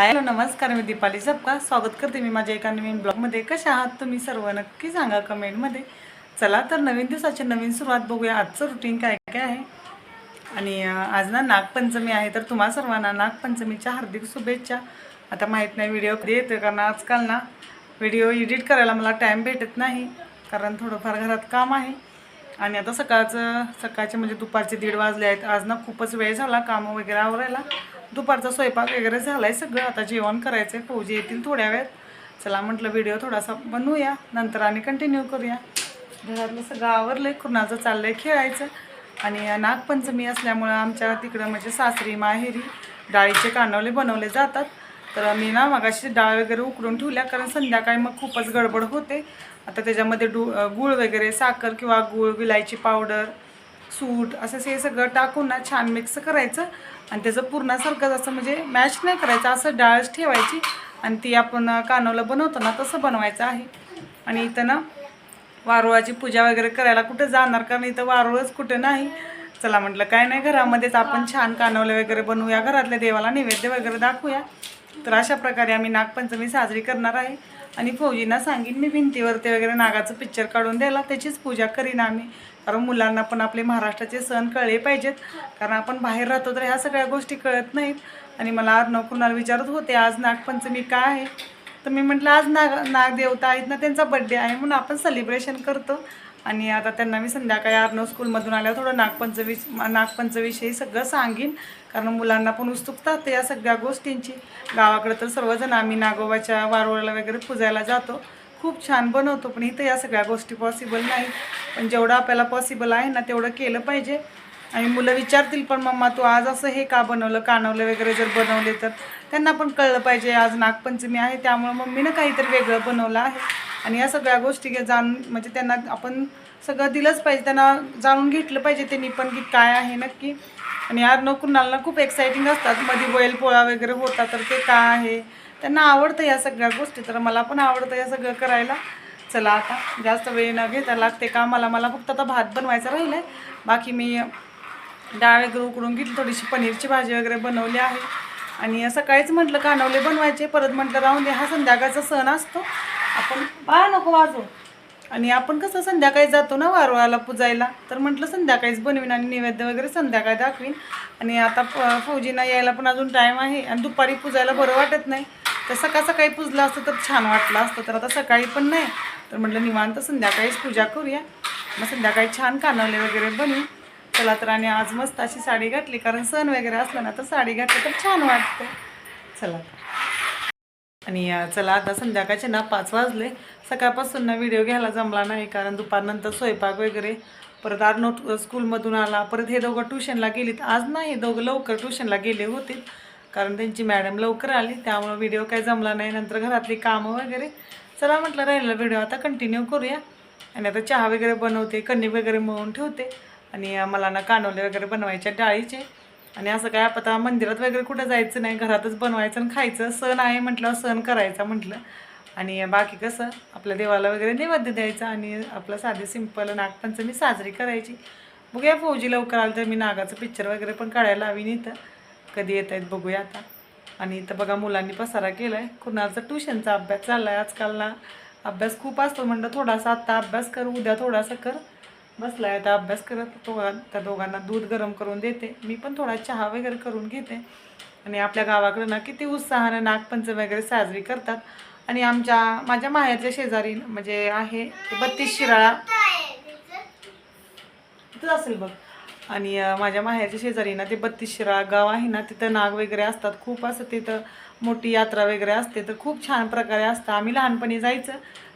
Hello नमस्कार मी दीपाली सबका स्वागत करते मी माझ्या एका नवीन ब्लॉगमध्ये. कशा आहात तुम्ही सर्व? नक्की सांगा कमेंटमध्ये. चला तर नवीन दिवसाची नवीन सुरुवात बघूया. आजचं रुटीन काय काय आहे? आणि आज ना नागपंचमी आहे तर तुम्हा सर्वांना नागपंचमीच्या हार्दिक शुभेच्छा. आता माहीत नाही व्हिडिओ कधी येतो कारण आजकाल ना व्हिडिओ एडिट करायला मला टाईम भेटत नाही कारण थोडंफार घरात काम आहे. आणि आता सकाळचं सकाळचे म्हणजे दुपारचे दीड वाजले आहेत. आज ना खूपच वेळ झाला कामं वगैरे आवरायला. दुपारचा स्वयंपाक वगैरे झाला आहे सगळं. आता जेवण करायचं आहे फौजी येतील थोड्या वेळात. चला म्हटलं व्हिडिओ थोडासा बनवूया. नंतर आणि कंटिन्यू करूया. घरातलं सगळं आवरलं आहे कुणाचं चाललं आहे खेळायचं. आणि नागपंचमी असल्यामुळं आमच्या तिकडं म्हणजे सासरी माहेरी डाळीचे कानवले बनवले जातात. तर मी ना मगाशी डाळ वगैरे उकडून ठेवल्या. कारण संध्याकाळी मग खूपच गडबड होते. आता त्याच्यामध्ये डू गूळ वगैरे साखर किंवा गूळ विलायची पावडर सूट असं हे सगळं टाकून ना छान मिक्स करायचं. आणि त्याचं पूर्णासारखंच असं म्हणजे मॅच नाही करायचं असं डाळच ठेवायची आणि ती आपण कानवलं बनवतो ना तसं बनवायचं आहे. आणि इथं ना वारुळाची पूजा वगैरे करायला कुठं जाणार? कारण इथं वारुळच कुठं नाही. चला म्हटलं काय नाही घरामध्येच आपण छान कानवले वगैरे बनवूया घरातल्या देवाला नैवेद्य वगैरे दाखवूया. तर अशा प्रकारे आम्ही नागपंचमी साजरी करणार आहे. आणि फौजींना सांगीन मी भिंतीवरती वगैरे नागाचं पिक्चर काढून द्यायला त्याचीच पूजा करीन आम्ही. कारण मुलांना पण आपले महाराष्ट्राचे सण कळले पाहिजेत. कारण आपण बाहेर राहतो तर ह्या सगळ्या गोष्टी कळत नाहीत. आणि मला अर्णव कुणाला विचारत होते आज नागपंचमी काय आहे? तर मी म्हटलं आज नाग नागदेवता आहेत ना त्यांचा बड्डे आहे म्हणून आपण सेलिब्रेशन करतो. आणि आता त्यांना मी संध्याकाळी अर्णव स्कूलमधून आल्यावर थोडं नागपंचमी नागपंचमीविषयी सगळं सांगीन. कारण मुलांना पण उत्सुकता असते या सगळ्या गोष्टींची. गावाकडे तर सर्वजण आम्ही नागोबाच्या वारुळाला वगैरे पूजायला जातो. खूप छान बनवतो पण इथं या सगळ्या गोष्टी पॉसिबल नाही पण जेवढं आपल्याला पॉसिबल आहे ना तेवढं केलं पाहिजे. आणि मुलं विचारतील पण मम्मा तू आज असं हे का बनवलं? कानवलं वगैरे जर बनवले तर? त्यांना पण कळलं पाहिजे आज नागपंचमी आहे त्यामुळं मम्मीनं काहीतरी वेगळं बनवलं आहे. आणि या सगळ्या गोष्टी घे- जाण म्हणजे त्यांना आपण सगळं दिलंच पाहिजे त्यांना जाणून घेतलं पाहिजे त्यांनी पण की काय आहे नक्की. आणि यार न कुणाला खूप एक्साइटिंग असतात मध्ये बैल पोळा वगैरे होता तर ते काय आहे? त्यांना आवडतं या सगळ्या गोष्टी तर मला पण आवडतं या सगळं करायला. चला आता जास्त वेळ न घेता लागते का मला मला फक्त आता भात बनवायचा राहिलं आहे बाकी मी डाळ वगैरे उकडून घेतली थोडीशी पनीरची भाजी वगैरे बनवली आहे. आणि सकाळीच म्हटलं कानवले बनवायचे परत म्हटलं राहून दे हा संध्याकाळचा सण असतो. आपण बा नको वाजू आणि आपण कसं संध्याकाळी जातो ना वारवाला पूजायला? तर म्हटलं संध्याकाळीच बनवीन आणि नैवेद्य वगैरे संध्याकाळी दाखवीन. आणि आता फ- फौजींना यायला पण अजून टाईम आहे आणि दुपारी पूजायला बरं वाटत नाही. तर सकाळ सकाळी पूजलं असतं तर छान वाटलं असतं तर आता सकाळी पण नाही. तर म्हटलं निवांत संध्याकाळीच पूजा करूया. मग संध्याकाळी छान कानवले वगैरे बनवू चला तर आणि आज मस्त अशी साडी घातली कारण सण वगैरे असला ना तर साडी घातली तर छान वाटतं. चला. आणि चला आता संध्याकाळचे ना पाच वाजले. सकाळपासून ना व्हिडिओ घ्यायला जमला नाही कारण दुपारनंतर स्वयंपाक वगैरे. परत अर्नो स्कूलमधून आला. परत हे दोघं ट्युशनला गेलीत. आज ना हे दोघं लवकर ट्युशनला गेले होते. कारण त्यांची मॅडम लवकर आली. त्यामुळं व्हिडिओ काही जमला नाही. नंतर घरातली कामं वगैरे. चला म्हटलं राहिलं व्हिडिओ आता कंटिन्यू करूया. आणि आता चहा वगैरे बनवते. कणिक वगैरे मळून ठेवते. आणि मला ना कानोले वगैरे बनवायचे डाळीचे. आणि असं काय आता मंदिरात वगैरे कुठं जायचं नाही घरातच बनवायचं आणि खायचं. सण आहे म्हटलं सण करायचा म्हटलं. आणि बाकी कसं आपल्या देवाला वगैरे नैवेद्य द्यायचा आणि आपलं साधे सिंपल नागपंचमी साजरी करायची. बघूया फौजी लवकर आलं तर मी नागाचं पिक्चर वगैरे पण काढायला हवी इथं. कधी येत आहेत बघूया आता. आणि इथं बघा मुलांनी पसारा केला आहे कुणाचा ट्युशनचा अभ्यास चालला आहे आजकाल ना अभ्यास खूप असतो म्हणलं थोडासा आत्ता अभ्यास कर उद्या थोडासा कर. बसलाय आता अभ्यास करत तो त्या दोघांना दूध गरम करून देते. मी पण थोडा चहा वगैरे करून घेते. आणि आपल्या गावाकडं ना किती उत्साहानं नागपंचमी वगैरे साजरी करतात. आणि आमच्या माझ्या माहेरच्या शेजारी म्हणजे आहे ते बत्तीस शिराळा. तिथं असेल बघ. आणि माझ्या माहेरच्या शेजारी ना ते बत्तीस शिराळा गाव आहे ना तिथं नाग वगैरे असतात. खूप असं तिथं मोठी यात्रा वगैरे असते. तर खूप छान प्रकारे असतं. आम्ही लहानपणी जायचं.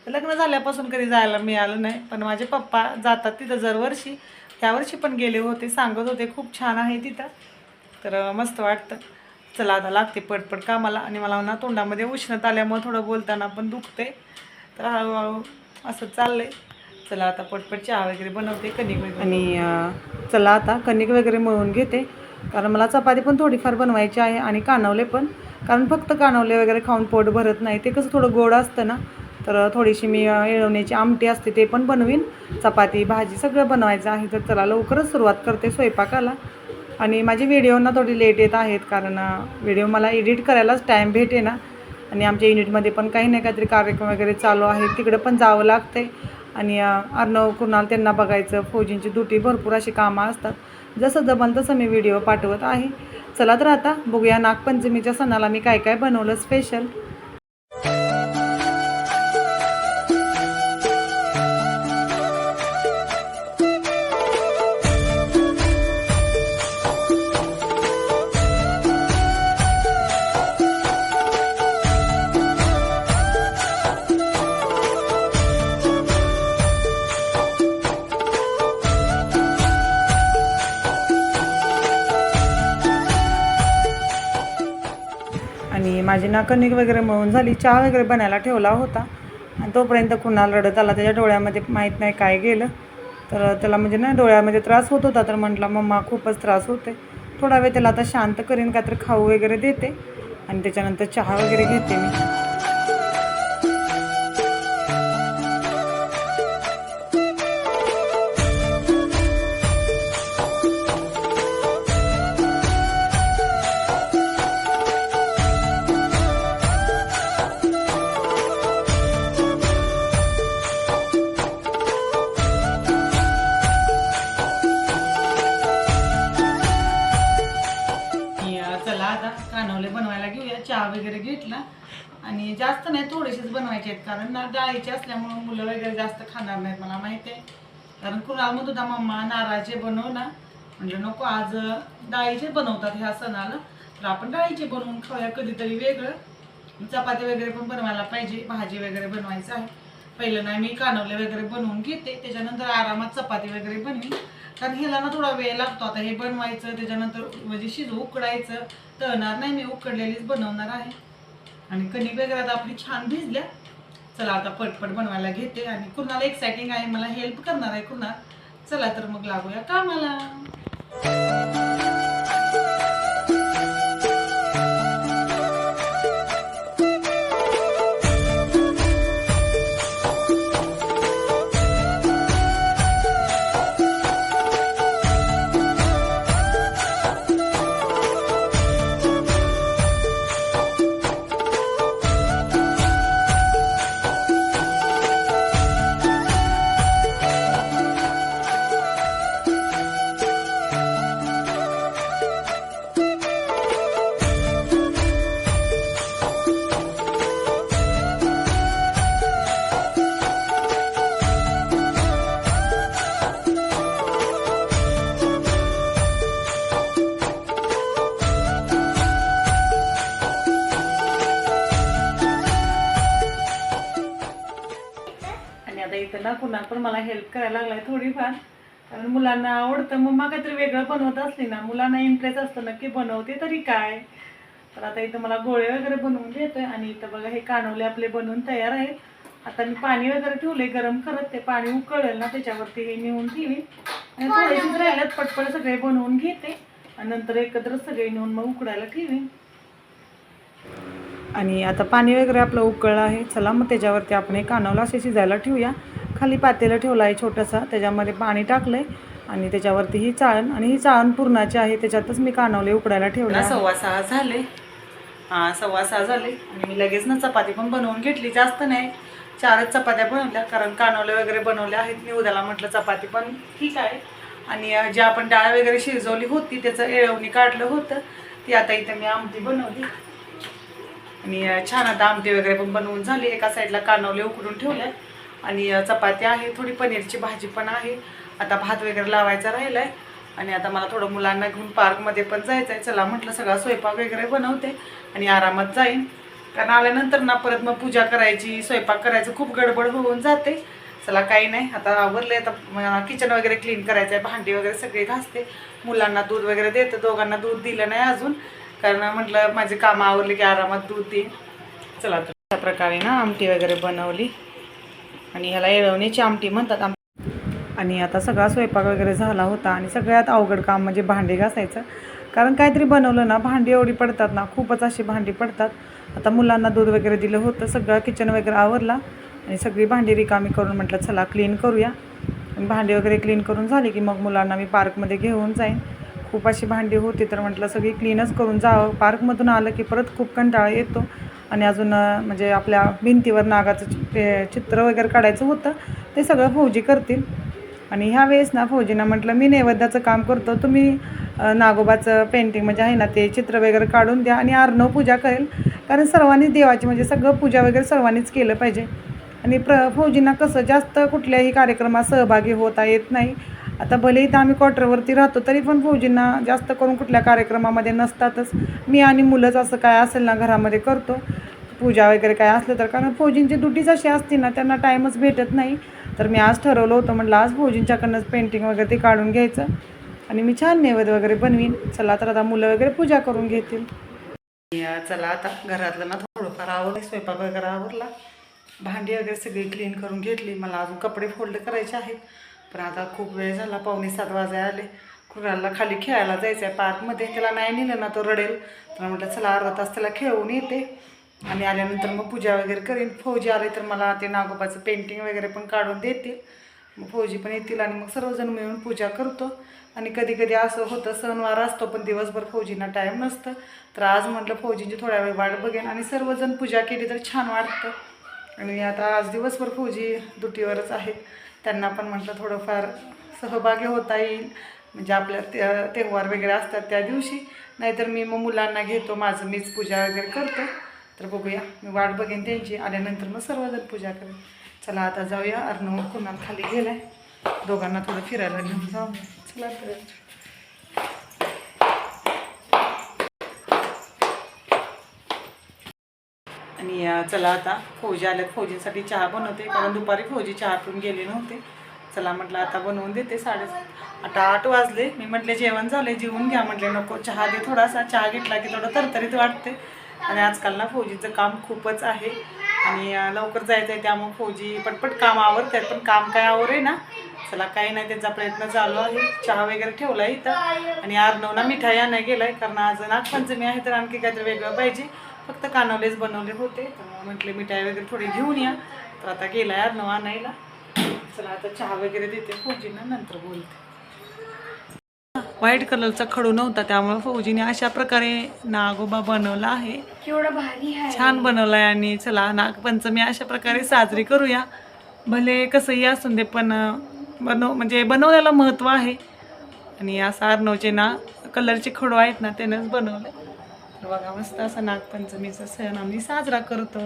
लग्न झाल्यापासून कधी जायला मिळालं नाही. पण माझे पप्पा जातात तिथं दरवर्षी. त्यावर्षी पण गेले होते सांगत होते खूप छान आहे तिथं. तर मस्त वाटतं. चला आता लागते पटपट कामाला. आणि मला ना तोंडामध्ये उष्णता आल्यामुळे थोडं बोलताना पण दुखते तर हळूहळू असं चाललंय. चला आता पटपट चहा वगैरे बनवते कणिक वगैरे. आणि चला आता कणिक वगैरे मळून घेते. कारण मला चपाती पण थोडीफार बनवायची आहे आणि कानवले पण. कारण फक्त कानवले वगैरे खाऊन पोट भरत नाही. ते कसं थोडं गोड असतं ना तर थोडीशी मी येळवण्याची आमटी असते ते पण बनवीन. चपाती भाजी सगळं बनवायचं आहे तर चला लवकरच सुरुवात करते स्वयंपाकाला. आणि माझे व्हिडिओना थोडी लेट येत आहेत कारण व्हिडिओ मला एडिट करायलाच टाईम भेटे ना. आणि आमच्या युनिटमध्ये पण काही नाही काहीतरी कार्यक्रम वगैरे चालू आहे तिकडे पण जावं लागतं आणि अर्णव कुणाल त्यांना बघायचं. फौजींची दुटी भरपूर अशी कामं असतात. जसं जमल तसं मी व्हिडिओ पाठवत आहे. चला तर आता बघूया नागपंचमीच्या सणाला मी काय काय बनवलं स्पेशल माझी ना कणिक वगैरे मळून झाली चहा वगैरे बनायला ठेवला होता. आणि तोपर्यंत कुणाला रडत आला त्याच्या डोळ्यामध्ये माहीत नाही काय गेलं. तर त्याला म्हणजे ना डोळ्यामध्ये त्रास होत होता तर म्हटलं मम्मा खूपच त्रास होते थोडा वेळ त्याला आता शांत करीन काहीतरी खाऊ वगैरे देते. आणि त्याच्यानंतर चहा वगैरे घेते मी. वगैरे घेतला. आणि जास्त नाही थोडेसेच बनवायचे आहेत. कारण ना डाळीचे असल्यामुळं मुलं वगैरे जास्त खाणार नाहीत मला माहिती आहे कारण कुणाल म्हणत होता मम्मा नारळाचे बनव ना. म्हटलं नको आज डाळीचे बनवतात ह्या सणाला. तर आपण डाळीचे बनवून खाऊया कधीतरी वेगळं. चपाती वगैरे पण बनवायला पाहिजे. भाजी वगैरे बनवायचं आहे. पहिलं नाही मी कानवले वगैरे बनवून घेते. त्याच्यानंतर आरामात चपाती वगैरे बनवी कारण ह्याला ना थोडा वेळ लागतो. आता हे बनवायचं त्याच्यानंतर म्हणजे शिजू उकडायचं. तळणार नाही मी उकडलेलीच बनवणार आहे. आणि कणिक वगैरे आता आपली छान भिजल्या. चला आता पटपट बनवायला घेते. आणि कुणाला एक्साइटिंग आहे मला हेल्प करणार आहे कुणाल. चला तर मग लागूया कामाला. कुणाल पण मला हेल्प करायला लागलाय थोडीफार. कारण मुलांना आवडतं. मम्मा काहीतरी वेगळं बनवत असली ना मुलांना इंटरेस्ट असतं नक्की बनवते तरी काय? तर आता इथं मला गोळे वगैरे बनवून देतोय आणि इथं बघा हे कानवले आपले बनवून तयार आहेत. आता मी पाणी वगैरे ठेवले गरम करत ते पाणी उकळेल ना त्याच्यावरती हे नेऊन ठेवी आणि थोडेसेच राहिल्यात पटपट सगळे बनवून घेते. आणि नंतर एकत्र सगळे नेऊन मग उकडायला ठेवी आणि आता पाणी वगैरे आपलं उकळलं आहे. चला मग त्याच्यावरती आपण हे कानवलं असे शिजायला ठेवूया. खाली पातेलं ठेवलं आहे छोटंसं. त्याच्यामध्ये पाणी टाकलं आहे आणि त्याच्यावरती ही चाळण. आणि ही चाळण पूर्णाची आहे. त्याच्यातच मी कानवले उकडायला ठेवले सव्वा सहा झाले. हां सव्वा सहा झाले. आणि मी लगेच ना चपाती पण बनवून घेतली. जास्त नाही. चारच चपात्या बनवल्या. कारण कानवले वगैरे बनवले आहेत. मी उद्याला म्हटलं चपाती पण ठीक आहे. आणि जी आपण डाळ वगैरे शिजवली होती त्याचं एळवणी काढलं होतं. ती आता इथं मी आमटी बनवली. आणि छान आता आमटी वगैरे पण बनवून झाली. एका साईडला कानवले उकडून ठेवले. आणि चपाती आहे थोडी पनीरची भाजी पण आहे. आता भात वगैरे लावायचा राहिला आहे आणि आता मला थोडं मुलांना घेऊन पार्कमध्ये पण जायचं आहे चला म्हटलं सगळा स्वयंपाक वगैरे बनवते आणि आरामात जाईन. कारण आल्यानंतर ना परत मग पूजा करायची स्वयंपाक करायचं खूप गडबड होऊन जाते. चला काही नाही. आता आवरले आता किचन वगैरे क्लीन करायचं आहे भांडी वगैरे सगळे घासते. मुलांना दूध वगैरे देतं. दोघांना दूध दिलं नाही अजून. कारण म्हटलं माझे कामं आवरले की आरामात दूध देईन. चला तर अशा प्रकारे ना आमटी वगैरे बनवली. आणि ह्याला येळवणीची आमटी म्हणतात आम आणि आता सगळा स्वयंपाक वगैरे झाला होता आणि सगळ्यात अवघड काम म्हणजे भांडी घासायचं. कारण काहीतरी बनवलं ना भांडी एवढी पडतात ना खूपच अशी भांडी पडतात. आता मुलांना दूध वगैरे दिलं होतं सगळं किचन वगैरे आवरला आणि सगळी भांडी रिकामी करून म्हटलं चला क्लीन करूया. आणि भांडी वगैरे क्लीन करून झाली की मग मुलांना मी पार्कमध्ये घेऊन जाईन. खूप अशी भांडी होती तर म्हटलं सगळी क्लीनच करून जावं. पार्कमधून आलं की परत खूप कंटाळा येतो. आणि अजून म्हणजे आपल्या भिंतीवर नागाचं चित्र वगैरे काढायचं होतं ते सगळं फौजी करतील. आणि ह्या वेळेस ना फौजींना म्हटलं मी नैवेद्याचं काम करतो तुम्ही नागोबाचं पेंटिंग म्हणजे आहे ना ते चित्र वगैरे काढून द्या आणि अर्णव पूजा करेल. कारण सर्वांनी देवाची म्हणजे सगळं पूजा वगैरे सर्वांनीच केलं पाहिजे. आणि प्र फौजींना कसं जास्त कुठल्याही कार्यक्रमात सहभागी होता येत नाही. आता भले इथं आम्ही क्वार्टरवरती राहतो तरी पण फौजींना जास्त करून कुठल्या कार्यक्रमामध्ये नसतातच. मी आणि मुलंच असं काय असेल ना घरामध्ये करतो. पूजा वगैरे काय असलं तर कारण फौजींची ड्युटीज अशी असते ना त्यांना टाईमच भेटत नाही. तर मी आज ठरवलं होतं म्हटलं आज फौजींच्याकडनंच पेंटिंग वगैरे ते काढून घ्यायचं. आणि मी छान नैवेद्य वगैरे बनवीन. चला तर आता मुलं वगैरे पूजा करून घेतील. चला आता घरातलं ना थोडंफार आवरलं स्वयंपाक वगैरे आवरला. भांडी वगैरे सगळी क्लीन करून घेतली. मला अजून कपडे फोल्ड करायचे आहेत. पण आता खूप वेळ झाला पावणे सात वाजायला आले. कुराला खाली खेळायला जायचं आहे पार्कमध्ये त्याला नाही नेलं ना तो रडेल. तर म्हटलं चला अर्धा तास त्याला खेळून येते. आणि आल्यानंतर मग पूजा वगैरे करीन. फौजी आले तर मला ते नागोबाचं पेंटिंग वगैरे पण काढून देतील. मग फौजी पण येतील आणि मग सर्वजण मिळून पूजा करतो. आणि कधी कधी असं होतं सणवार असतो पण दिवसभर फौजींना टाईम नसतं. तर आज म्हटलं फौजींची थोड्या वेळ वाट बघेन आणि सर्वजण पूजा केली तर छान वाटतं. आणि आता आज दिवसभर फौजी दुटीवरच आहेत. त्यांना पण म्हटलं थोडंफार सहभागी होता येईल. म्हणजे आपल्या ते तेव्हार वगैरे असतात त्या दिवशी. नाहीतर मी मग मुलांना घेतो माझं मीच पूजा वगैरे करतो. तर बघूया मी वाट बघेन त्यांची. आल्यानंतर मग सर्वजण पूजा करेन. चला आता जाऊया. अर्णव कुणाल खाली गेलाय. दोघांना थोडं फिरायला घेऊन जाऊ चला तर. आणि चला आता फौजी आल्यात. फौजींसाठी चहा बनवते. कारण दुपारी फौजी चहा पिऊन गेले नव्हते. चला म्हटलं आता बनवून देते साडे आता आठ वाजले. मी म्हटले जेवण झाले जेवून घ्या. म्हटले नको चहा दे थोडासा. चहा घेतला की थोडं तरतरीत वाटते. आणि आजकाल ना फौजीचं काम खूपच आहे. आणि लवकर जायचं आहे त्यामुळे फौजी पटपट काम आवरतात. पण काम काय आवर आहे ना? चला काही नाही त्यांचा प्रयत्न चालू आहे. चहा वगैरे ठेवला आहे इथं. आणि अर्णवला मिठाई आणायला गेलाय. कारण आज नागपंचमी आहे तर आणखी काहीतरी वेगळं पाहिजे. फक्त कानवलेच बनवले होते. तर म्हटले मिठाई वगैरे थोडी घेऊन या. तर आता गेलाय अर्णव आणायला. चला आता चहा वगैरे देते फौजींना नंतर बोलते. व्हाईट कलरचा खडू नव्हता त्यामुळे फौजीने अशा प्रकारे नागोबा बनवला आहे. केवढं भारी आहे. छान बनवलाय आणि चला नागपंचमी अशा प्रकारे साजरी करूया. भले कसंही असून दे पण बनव म्हणजे बनवण्याला महत्त्व आहे. आणि असा अर्णवचे ना कलरचे खडू आहेत ना त्यानंच बनवले. तर बघा मस्त असा नागपंचमीचा सण आम्ही साजरा करतो.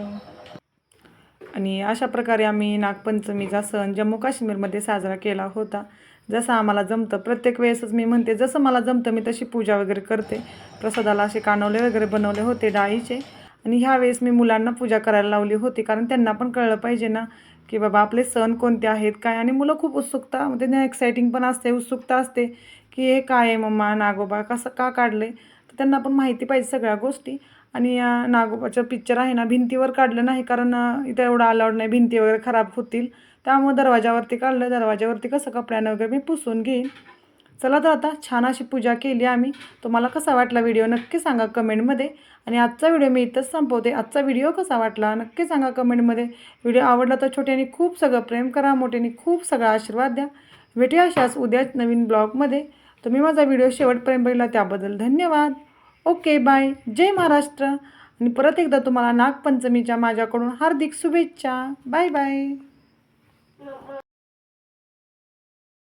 आणि अशा प्रकारे आम्ही नागपंचमीचा सण जम्मू काश्मीरमध्ये साजरा केला होता. जसं आम्हाला जमतं प्रत्येक वेळेसच मी म्हणते जसं मला जमतं मी तशी पूजा वगैरे करते. प्रसादाला असे कानवले वगैरे बनवले होते डाळीचे. आणि ह्यावेळेस मी मुलांना पूजा करायला लावली होती कारण त्यांना पण कळलं पाहिजे ना की बाबा आपले सण कोणते आहेत काय? आणि मुलं खूप उत्सुकता म्हणजे एक्सायटिंग पण असते उत्सुकता असते की हे काय आहे मम्मा नागोबा कसं का काढलं आहे त्यांना पण माहिती पाहिजे सगळ्या गोष्टी. आणि नागोबाचं पिक्चर आहे ना भिंतीवर काढलं नाही कारण इथं एवढं अलाउड नाही भिंती वगैरे खराब होतील. त्यामुळे दरवाजावरती काढलं. दरवाजावरती कसं कपड्यानं वगैरे मी पुसून घेईन. चला तर आता छान अशी पूजा केली आम्ही. तुम्हाला कसा वाटला व्हिडिओ नक्की सांगा कमेंटमध्ये. आणि आजचा व्हिडिओ मी इथंच संपवते. आजचा व्हिडिओ कसा वाटला नक्की सांगा कमेंटमध्ये. व्हिडिओ आवडला तर छोट्याने खूप सगळं प्रेम करा. मोठ्याने खूप सगळा आशीर्वाद द्या. भेटूया अशाच उद्या नवीन ब्लॉगमध्ये. तुम्ही माझा व्हिडिओ शेवटपर्यंत बघितला त्याबद्दल धन्यवाद. Okay bye. जय महाराष्ट्र. आणि परत एकदा तुम्हाला नागपंचमीच्या माझ्याकडून हार्दिक शुभेच्छा. Bye bye.